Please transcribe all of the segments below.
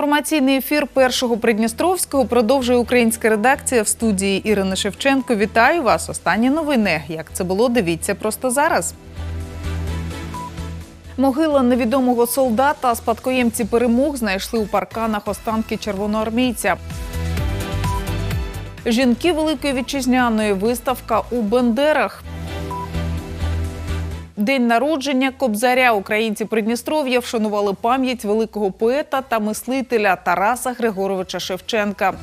Інформаційний ефір першого Придністровського продовжує українська редакція в студії Ірини Шевченко. Вітаю вас. Останні новини. Як це було, дивіться просто зараз. Могила невідомого солдата, спадкоємці перемог знайшли у парканах останки червоноармійця. Жінки Великої вітчизняної виставка у Бендерах. День народження Кобзаря українці Придністров'я вшанували пам'ять великого поета та мислителя Тараса Григоровича Шевченка.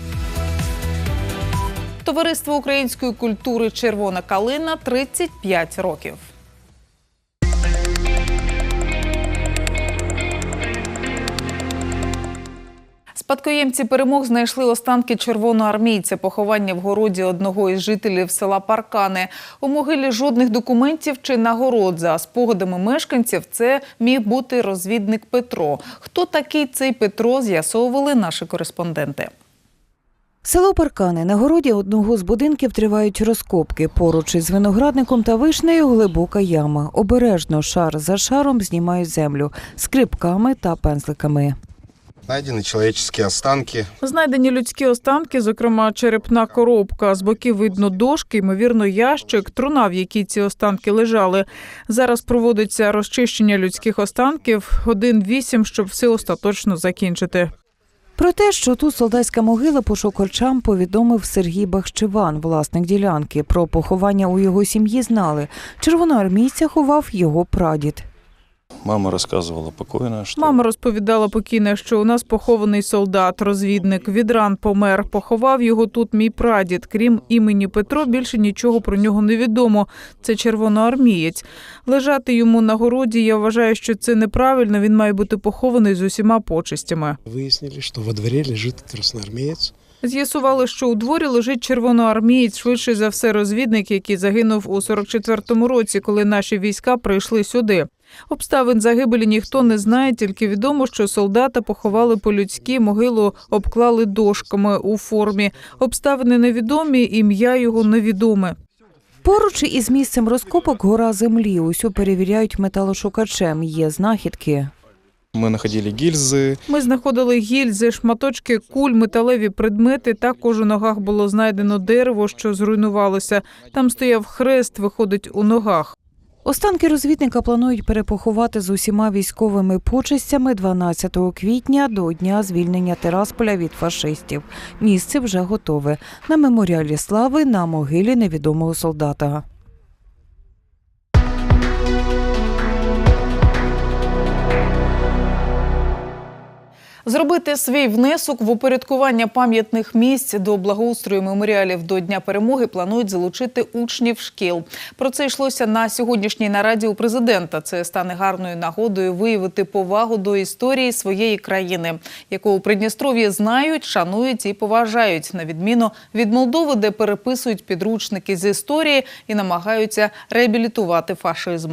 Товариство української культури Червона калина 35 років. Спадкоємці перемог знайшли останки червоноармійця. Поховання в городі одного із жителів села Паркани. У могилі жодних документів чи нагород. За спогадами мешканців, це міг бути розвідник Петро. Хто такий цей Петро, з'ясовували наші кореспонденти. Село Паркани на городі одного з будинків тривають розкопки. Поруч із виноградником та вишнею глибока яма. Обережно шар за шаром знімають землю скрипками та пензликами. Найдены человеческие останки. Знайдені людські останки, зокрема черепна коробка. З боків видно дошки, ймовірно, ящик, труна, в якій ці останки лежали. Зараз проводиться розчищення людських останків. Годин вісім, щоб все остаточно закінчити. Про те, що тут солдатська могила пошукачам повідомив Сергій Бахчеван, власник ділянки. Про поховання у його сім'ї знали. Червоноармійця ховав його прадід. Мама рассказывала покойно, что Мама розповідала покійна, що у нас похований солдат, розвідник. Від ран помер. Поховав його тут мій прадід. Крім імені Петро, більше нічого про нього не відомо. Це червоноармієць. Лежати йому на городі. Я вважаю, що це неправильно. Він має бути похований з усіма почестями. Выяснили, что во дворе лежит красноармеец. З'ясували, що у дворі лежить червоноармієць, швидше за все, розвідник, який загинув у 44-му році, коли наші війська прийшли сюди. Обставин загибелі ніхто не знає, тільки відомо, що солдата поховали по-людськи, могилу обклали дошками у формі. Обставини невідомі, ім'я його невідоме. Поруч із місцем розкопок гора землі. Усю перевіряють металошукачем. Є знахідки. мы находили гильзы, Ми знаходили гільзи, шматочки куль, металеві предмети. Також у ногах було знайдено дерево, що зруйнувалося. Там стояв хрест, виходить у ногах. Останки розвідника планують перепоховати з усіма військовими почестями 12 квітня до дня звільнення Терасполя від фашистів. Місце вже готове на меморіалі слави на могилі невідомого солдата. Зробити свій внесок в упорядкування пам'ятних місць до благоустрою меморіалів до Дня перемоги планують залучити учнів шкіл. Про це йшлося на сьогоднішній нараді у президента. Це стане гарною нагодою виявити повагу до історії своєї країни, яку у Придністров'ї знають, шанують і поважають, на відміну від Молдови, де переписують підручники з історії і намагаються реабілітувати фашизм.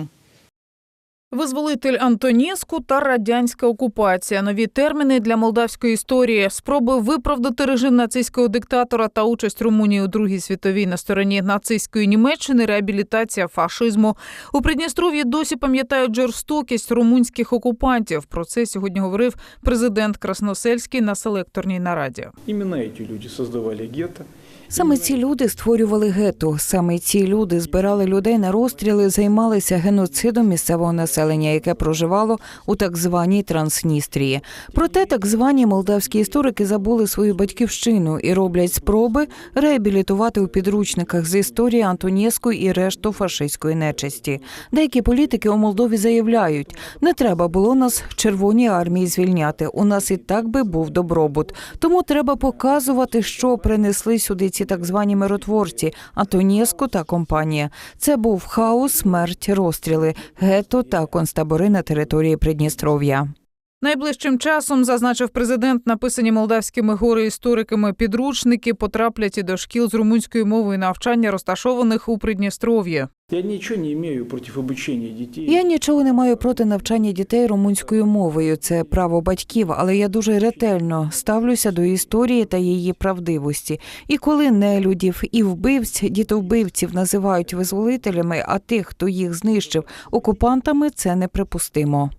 Визволитель Антонєску та радянська окупація. Нові терміни для молдавської історії. Спроби виправдати режим нацистського диктатора та участь Румунії у Другій світовій на стороні нацистської Німеччини. Реабілітація фашизму у Придністров'ї досі пам'ятають жорстокість румунських окупантів. Про це сьогодні говорив президент Красносельський на селекторній нараді. Именно эти люди создавали гетто. Саме ці люди створювали гетто. Саме ці люди збирали людей на розстріли, займалися геноцидом місцевого населення, яке проживало у так званій Трансністрії. Проте так звані молдавські історики забули свою батьківщину і роблять спроби реабілітувати у підручниках з історії Антонєску і решту фашистської нечисті. Деякі політики у Молдові заявляють: не треба було нас червоній армії звільняти. У нас і так би був добробут. Тому треба показувати, що принесли сюди ці так звані миротворці Антонєску та компанія. Це був хаос, смерть, розстріли, гетто та концтабори на території Придністров'я. Найближчим часом, зазначив президент, написані молдавськими горе-істориками підручники потраплять і до шкіл з румунської мови і навчання, розташованих у Придністров'ї. Я ничего не имею против обучения детей. Я нічого не маю проти навчання дітей румунською мовою. Це право батьків, але я дуже ретельно ставлюся до історії та її правдивості. І коли нелюдів і вбивць, дітовбивців називають визволителями, а тих, хто їх знищив, окупантами, це неприпустимо.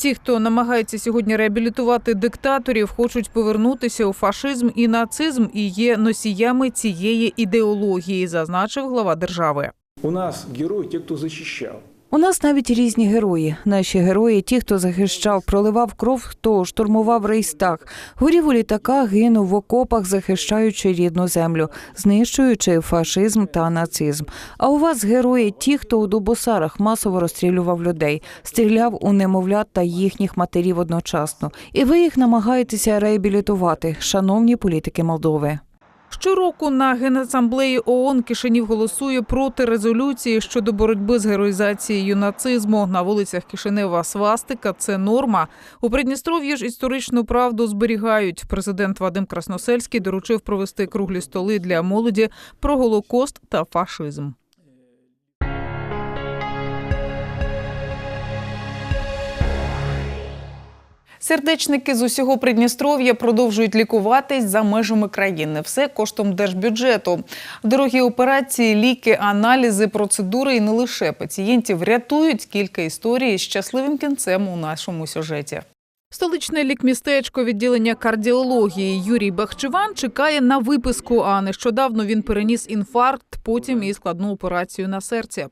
Ті, хто намагається сьогодні реабілітувати диктаторів, хочуть повернутися у фашизм і нацизм і є носіями цієї ідеології, зазначив глава держави. У нас герої, ті, хто защищал. У нас навіть різні герої. Наші герої, ті, хто захищав, проливав кров, хто штурмував рейстаг, горів у літаках, гинув в окопах, захищаючи рідну землю, знищуючи фашизм та нацизм. А у вас герої, ті, хто у Дубосарах масово розстрілював людей, стріляв у немовлят та їхніх матерів одночасно. І ви їх намагаєтеся реабілітувати, шановні політики Молдови. Щороку на генасамблеї ООН Кишинів голосує проти резолюції щодо боротьби з героїзацією нацизму. На вулицях Кишинева свастика це норма. У Придністров'ї ж історичну правду зберігають. Президент Вадим Красносельський доручив провести круглі столи для молоді про голокост та фашизм. Сердечники з усього Придністров'я продовжують лікуватись за межами країни. Все коштом держбюджету. Дорогі операції, ліки, аналізи, процедури і не лише пацієнтів рятують кілька історій з щасливим кінцем у нашому сюжеті. Столичне лікмістечко відділення кардіології Юрій Бахчеван чекає на виписку. А нещодавно він переніс інфаркт, потім і складну операцію на серці.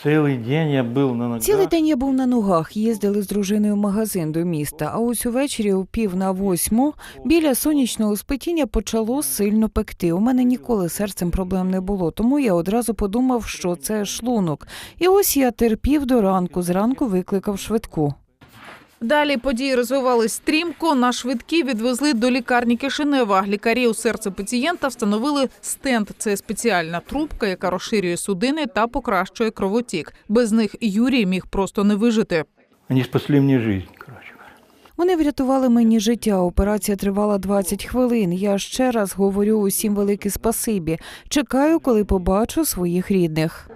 Цілий день я був на ногах. Цілий день я був на ногах, їздили з дружиною в магазин до міста. А ось увечері у пів на восьму біля сонячного спитіння почало сильно пекти. У мене ніколи серцем проблем не було, тому я одразу подумав, що це шлунок. І ось я терпів до ранку. Зранку викликав швидку. Далі події розвивались стрімко. На швидкі відвезли до лікарні Кишинева. Лікарі у серце пацієнта встановили стенд. Це спеціальна трубка, яка розширює судини та покращує кровотік. Без них Юрій міг просто не вижити. Вони спасли мені життя, Вони врятували мені життя. Операція тривала 20 хвилин. Я ще раз говорю усім велике спасибі. Чекаю, коли побачу своїх рідних.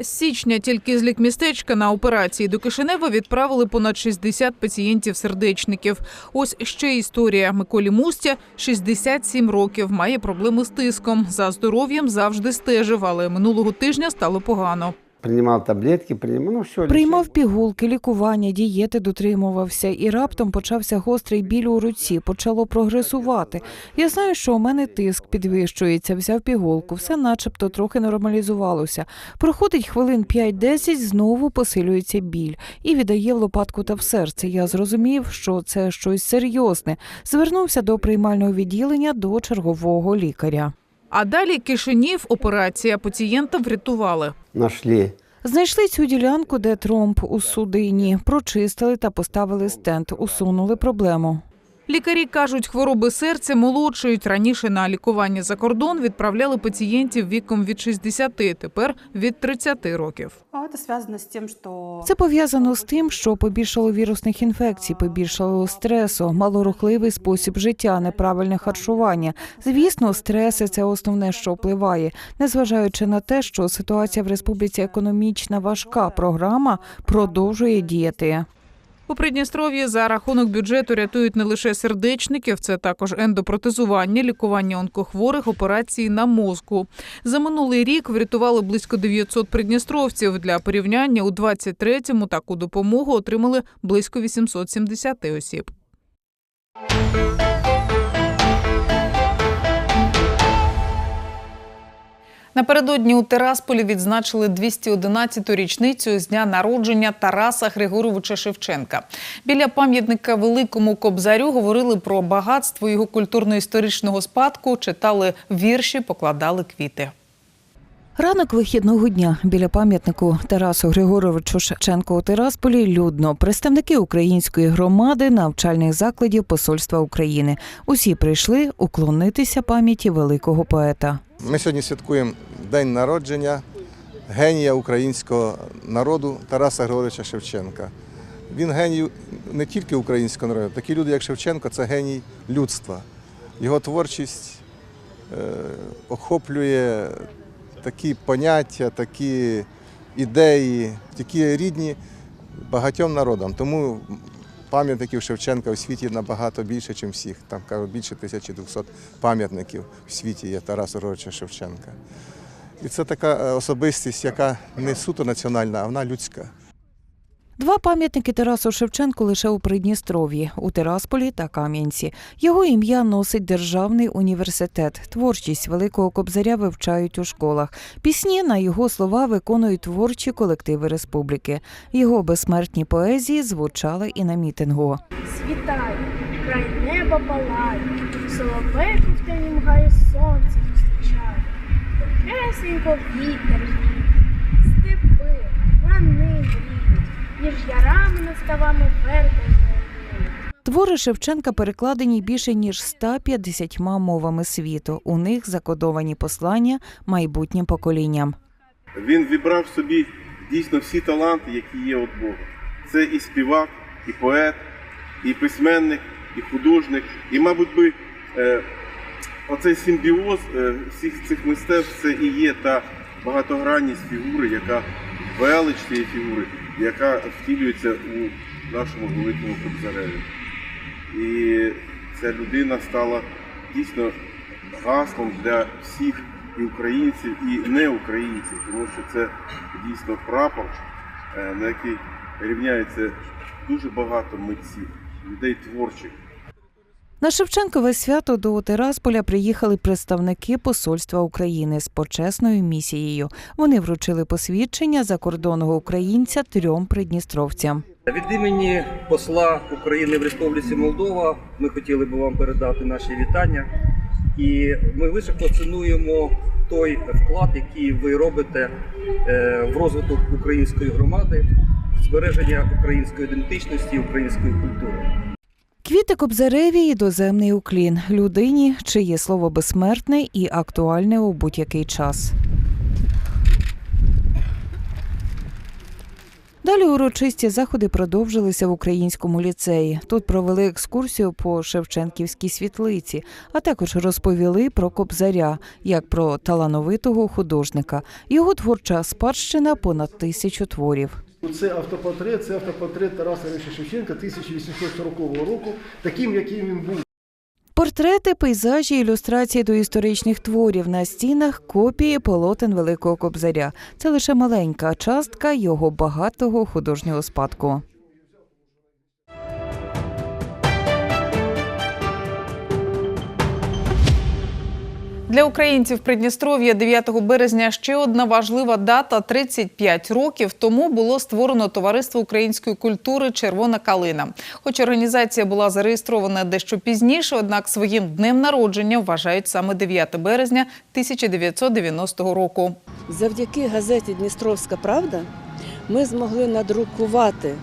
З січня тільки з лікмістечка на операції до Кишинева відправили понад 60 пацієнтів-сердечників. Ось ще історія. Миколі Мустя 67 років, має проблеми з тиском. За здоров'ям завжди стежив, але минулого тижня стало погано. Принимал таблетки, принимал, ну все. Приймав пігулки, лікування, дієти дотримувався, і раптом почався гострий біль у руці, почало прогресувати. Я знаю, що у мене тиск підвищується, взяв пігулку, все начебто трохи нормалізувалося. Проходить хвилин 5-10, знову посилюється біль і віддає в лопатку та в серце. Я зрозумів, що це щось серйозне. Звернувся до приймального відділення до чергового лікаря. А далі Кишинів, операція пацієнта врятували. Нашли. Знайшли цю ділянку, де тромб у судині, прочистили та поставили стенд, усунули проблему. Лікарі кажуть, хвороби серця молодшують. Раніше на лікування за кордон відправляли пацієнтів віком від 60, тепер від 30 років. А это связано с тем, что Це пов'язано з тим, що побільшало вірусних інфекцій, побільшало стресу, малорухливий спосіб життя, неправильне харчування. Звісно, стреси це основне, що впливає. Незважаючи на те, що ситуація в республіці економічна важка, програма продовжує діяти. У Придністров'ї за рахунок бюджету рятують не лише сердечників, це також ендопротезування, лікування онкохворих, операції на мозку. За минулий рік врятували близько 900 придністровців. Для порівняння у 23-му таку допомогу отримали близько 870 осіб. Напередодні у Терасполі відзначили 211-ту річницю з дня народження Тараса Григоровича Шевченка. Біля пам'ятника Великому Кобзарю говорили про багатство його культурно-історичного спадку, читали вірші, покладали квіти. Ранок вихідного дня біля пам'ятнику Тарасу Григоровичу Шевченку у Тирасполі людно. Представники української громади, навчальних закладів Посольства України. Усі прийшли уклонитися пам'яті великого поета. Ми сьогодні святкуємо день народження генія українського народу Тараса Григоровича Шевченка. Він геній не тільки українського народу, такі люди, як Шевченко, це геній людства. Його творчість е, охоплює такі поняття, такі ідеї, такі рідні багатьом народам. Тому пам'ятників Шевченка у світі набагато більше, ніж всіх. Там кажуть, більше 1200 пам'ятників в світі є Тараса Григоровича Шевченка. І це така е, особистість, яка не суто національна, а вона людська. Два пам'ятники Тарасу Шевченку лише у Придністров'ї, у Тирасполі та Кам'янці. Його ім'я носить Державний університет. Творчість великого кобзаря вивчають у школах. Пісні на його слова виконують творчі колективи республіки. Його безсмертні поезії звучали і на мітингу. світає, край неба палає, соловейку в темнім гає сонце зустрічає, тихесенько вітер ставами верби. Твори Шевченка перекладені більше ніж 150 мовами світу. У них закодовані послання майбутнім поколінням. Він вібрав собі дійсно всі таланти, які є від Бога. Це і співак, і поет, і письменник, і художник. І, мабуть, би, е, оцей симбіоз е, всіх цих мистецтв це і є та багатогранність фігури, яка велич цієї фігури, яка втілюється у нашому великому Кобзареві. І ця людина стала дійсно гаслом для всіх і українців, і неукраїнців, тому що це дійсно прапор, е, на який рівняється дуже багато митців, людей творчих. На Шевченкове свято до Тирасполя приїхали представники Посольства України з почесною місією. Вони вручили посвідчення закордонного українця трьом придністровцям. Від імені посла України в Республіці Молдова ми хотіли би вам передати наші вітання. І ми високо цінуємо той вклад, який ви робите е, в розвиток української громади, збереження української ідентичності, української культури. Квіти Кобзареві і доземний уклін людині, чиє слово безсмертне і актуальне у будь-який час. Далі урочисті заходи продовжилися в українському ліцеї. Тут провели екскурсію по Шевченківській світлиці, а також розповіли про Кобзаря як про талановитого художника. Його творча спадщина понад тисячу творів. Це автопортрет, це автопортрет Тараса Григоровича Шевченка 1840 року, таким, яким він був. Портрети, пейзажі, ілюстрації до історичних творів на стінах, копії полотен Великого Кобзаря. Це лише маленька частка його багатого художнього спадку. Для українців Придністров'я 9 березня ще одна важлива дата. 35 років тому було створено товариство української культури Червона калина. Хоч організація була зареєстрована дещо пізніше, однак своїм днем народження вважають саме 9 березня 1990 року. Завдяки газеті Дністровська Правда ми змогли надрукувати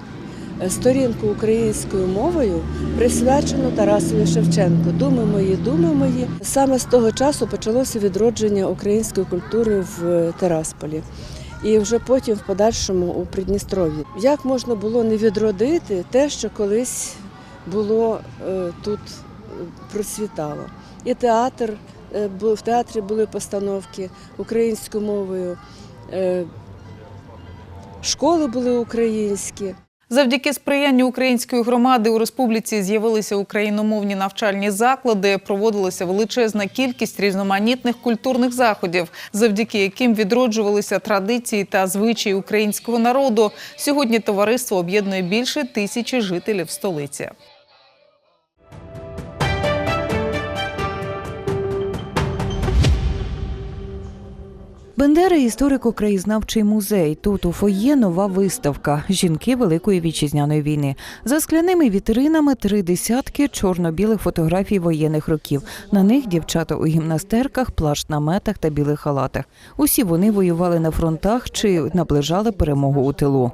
сторінку українською мовою, присвячену Тарасові Шевченку. Думи мої, думи мої. Саме з того часу почалося відродження української культури в Терасполі. І вже потім в подальшому у Придністров'ї. Як можна було не відродити те, що колись було е, тут е, процвітало? І театр е, в театрі були постановки українською мовою, школи були українські. Завдяки сприянню української громади у республіці з'явилися україномовні навчальні заклади. Проводилася величезна кількість різноманітних культурних заходів, завдяки яким відроджувалися традиції та звичаї українського народу. Сьогодні товариство об'єднує більше тисячі жителів столиці. Бендера історико-краєзнавчий музей. Тут у фоє нова виставка Жінки Великої вітчизняної війни. За скляними вітринами три десятки чорно-білих фотографій воєнних років. На них дівчата у гімнастерках, плащ-наметах та білих халатах. Усі вони воювали на фронтах чи наближали перемогу у тилу.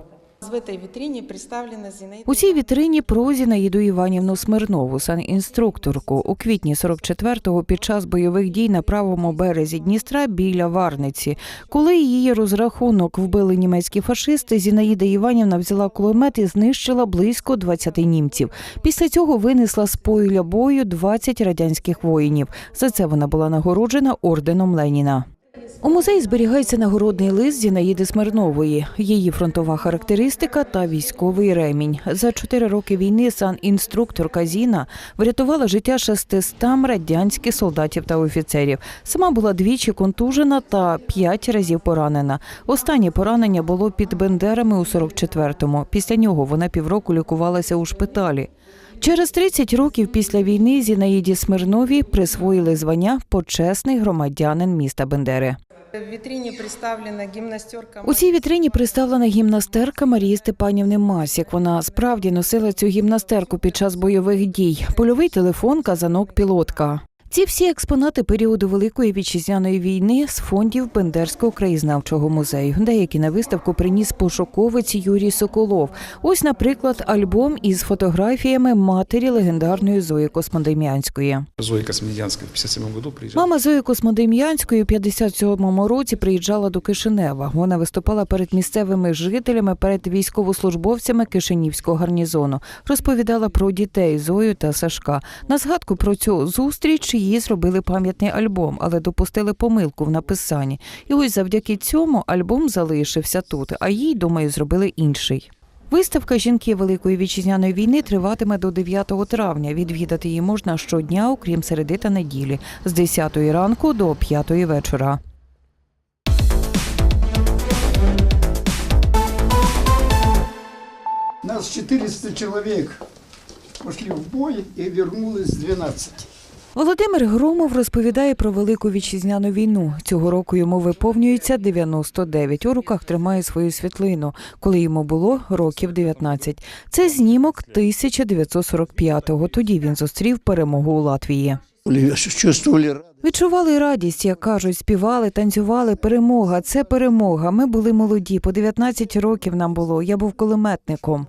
У цій вітрині про Зінаїду Іванівну Смирнову, санінструкторку. У квітні 44-го під час бойових дій на правому березі Дністра біля Варниці. Коли її розрахунок вбили німецькі фашисти, Зінаїда Іванівна взяла кулемет і знищила близько 20 німців. Після цього винесла з поля бою 20 радянських воїнів. За це вона була нагороджена орденом Леніна. У музеї зберігається нагородний лист Зінаїди Смирнової, її фронтова характеристика та військовий ремінь. За чотири роки війни санінструкторка Зіна врятувала життя 600 радянських солдатів та офіцерів. Сама була двічі контужена та п'ять разів поранена. Останнє поранення було під Бендерами у 44-му. Після нього вона півроку лікувалася у шпиталі. Через 30 років після війни Зінаїді Смирновій присвоїли звання почесний громадянин міста Бендери. Вітрині представлена гимнастерка. У цій вітрині представлена гімнастерка Марії Степанівни Масік. Вона справді носила цю гімнастерку під час бойових дій. Польовий телефон, казанок, пілотка. Ці всі експонати періоду Великої вітчизняної війни з фондів Бендерського краєзнавчого музею. Деякі на виставку приніс пошуковець Юрій Соколов. Ось, наприклад, альбом із фотографіями матері легендарної Зої Космодем'янської. Зоя Космедянская в 57 году приезжала. Мама Зої Космодем'янської у 57-му році приїжджала до Кишинева. Вона виступала перед місцевими жителями, перед військовослужбовцями Кишинівського гарнізону. Розповідала про дітей Зою та Сашка. На згадку про цю зустріч їй зробили пам'ятний альбом, але допустили помилку в написанні. І ось завдяки цьому альбом залишився тут, а їй, думаю, зробили інший. Виставка жінки Великої вітчизняної війни триватиме до 9 травня. Відвідати її можна щодня, окрім середи та неділі, з 10 ранку до 5 вечора. Нас 400 человек пошли в бой и вернулось 12. Володимир Громов розповідає про Велику вітчизняну війну. Цього року йому виповнюється 99. У руках тримає свою світлину, коли йому було років 19. Це знімок 1945-го. Тоді він зустрів перемогу у Латвії. Відчували радість, як кажуть, співали, танцювали. Перемога, це перемога. Ми були молоді. По 19 років нам було. Я був кулеметником.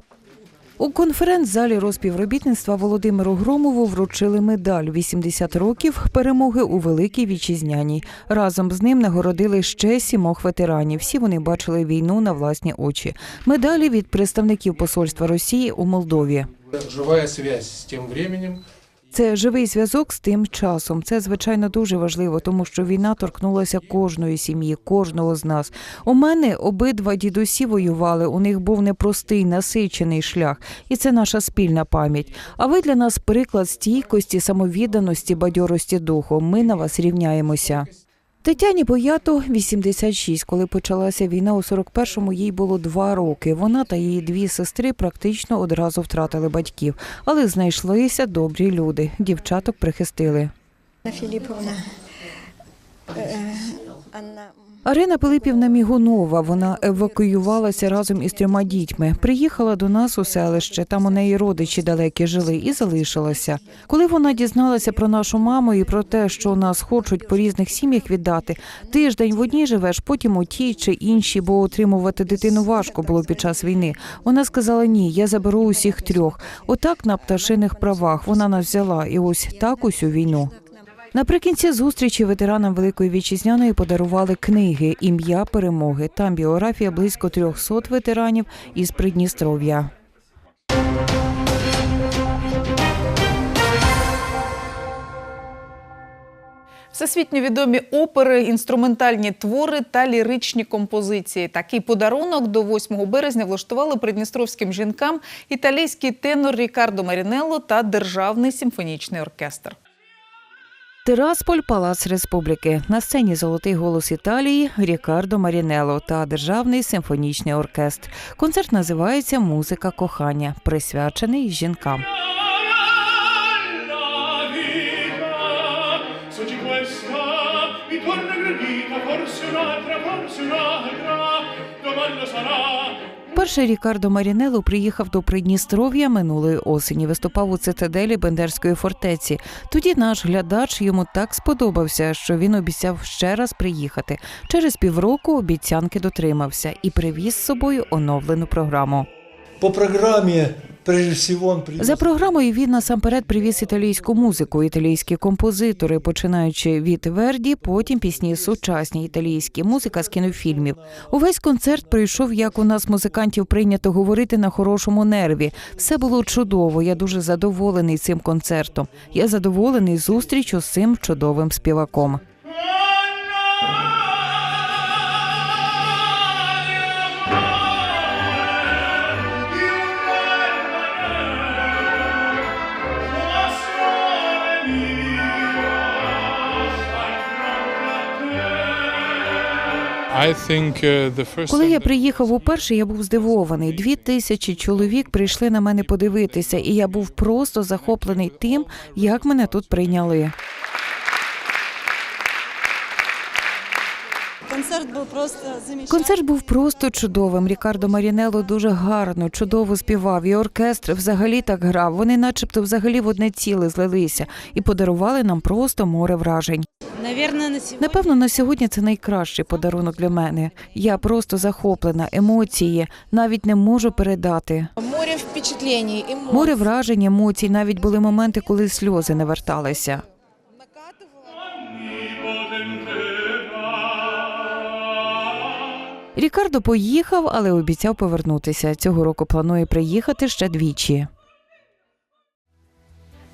У конференц-залі розпівробітництва Володимиру Громову вручили медаль 80 років перемоги у Великій Вітчизняній. Разом з ним нагородили ще сімох ветеранів. Всі вони бачили війну на власні очі. Медалі від представників посольства Росії у Молдові. Живая связь з тим временем, Це живий зв'язок з тим часом. Це звичайно дуже важливо, тому що війна торкнулася кожної сім'ї, кожного з нас. У мене обидва дідусі воювали. У них був непростий, насичений шлях, і це наша спільна пам'ять. А ви для нас приклад стійкості, самовідданості, бадьорості духу. Ми на вас рівняємося. Тетяні Боято 86. Коли почалася війна у 41-му, їй було два роки. Вона та її дві сестри практично одразу втратили батьків, але знайшлися добрі люди. Дівчаток прихистили. Филипповна. Анна. Арина Пилипівна Мігунова. Вона евакуювалася разом із трьома дітьми. Приїхала до нас у селище. Там у неї родичі далекі жили і залишилася. Коли вона дізналася про нашу маму і про те, що нас хочуть по різних сім'ях віддати, тиждень в одній живеш, потім у тій чи іншій, бо отримувати дитину важко було під час війни. Вона сказала: ні, я заберу усіх трьох. Отак на пташиних правах вона нас взяла, і ось так усю війну. Наприкінці зустрічі ветеранам Великої вітчизняної подарували книги Ім'я перемоги. Там біографія близько 300 ветеранів із Придністров'я. Всесвітньо відомі опери, інструментальні твори та ліричні композиції. Такий подарунок до 8 березня влаштували придністровським жінкам італійський тенор Рікардо Марінелло та Державний симфонічний оркестр. Тирасполь, Палац Республіки. На сцені Золотий голос Італії Рікардо Марінелло та Державний симфонічний оркестр. Концерт називається Музика кохання, присвячений жінкам. Перший Рікардо Марінелло приїхав до Придністров'я минулої осені. Виступав у цитаделі Бендерської фортеці. Тоді наш глядач йому так сподобався, що він обіцяв ще раз приїхати. Через півроку обіцянки дотримався і привіз з собою оновлену програму. По программе, За програмою він насамперед привіз італійську музику, італійські композитори, починаючи від Верді, потім пісні сучасні італійські, музика з кінофільмів. Увесь концерт пройшов, як у нас музикантів прийнято говорити на хорошому нерві. Все було чудово. Я дуже задоволений цим концертом. Я задоволений зустрічю з цим чудовим співаком. Коли я приїхав уперше, я був здивований. Дві тисячі чоловік прийшли на мене подивитися, і я був просто захоплений тим, як мене тут прийняли. Концерт был просто. Концерт був просто чудовим. Рікардо Марінелло дуже гарно, чудово співав. І оркестр взагалі так грав. Вони, начебто, взагалі в одне ціле злилися і подарували нам просто море вражень. Наверное, на сегодня... Напевно, на сьогодні це найкращий подарунок для мене. Я просто захоплена, емоції навіть не можу передати. Море впечатлений, эмоций. Море вражень, емоцій. Навіть були моменти, коли сльози не верталися. Рікардо поїхав, але обіцяв повернутися. Цього року планує приїхати ще двічі.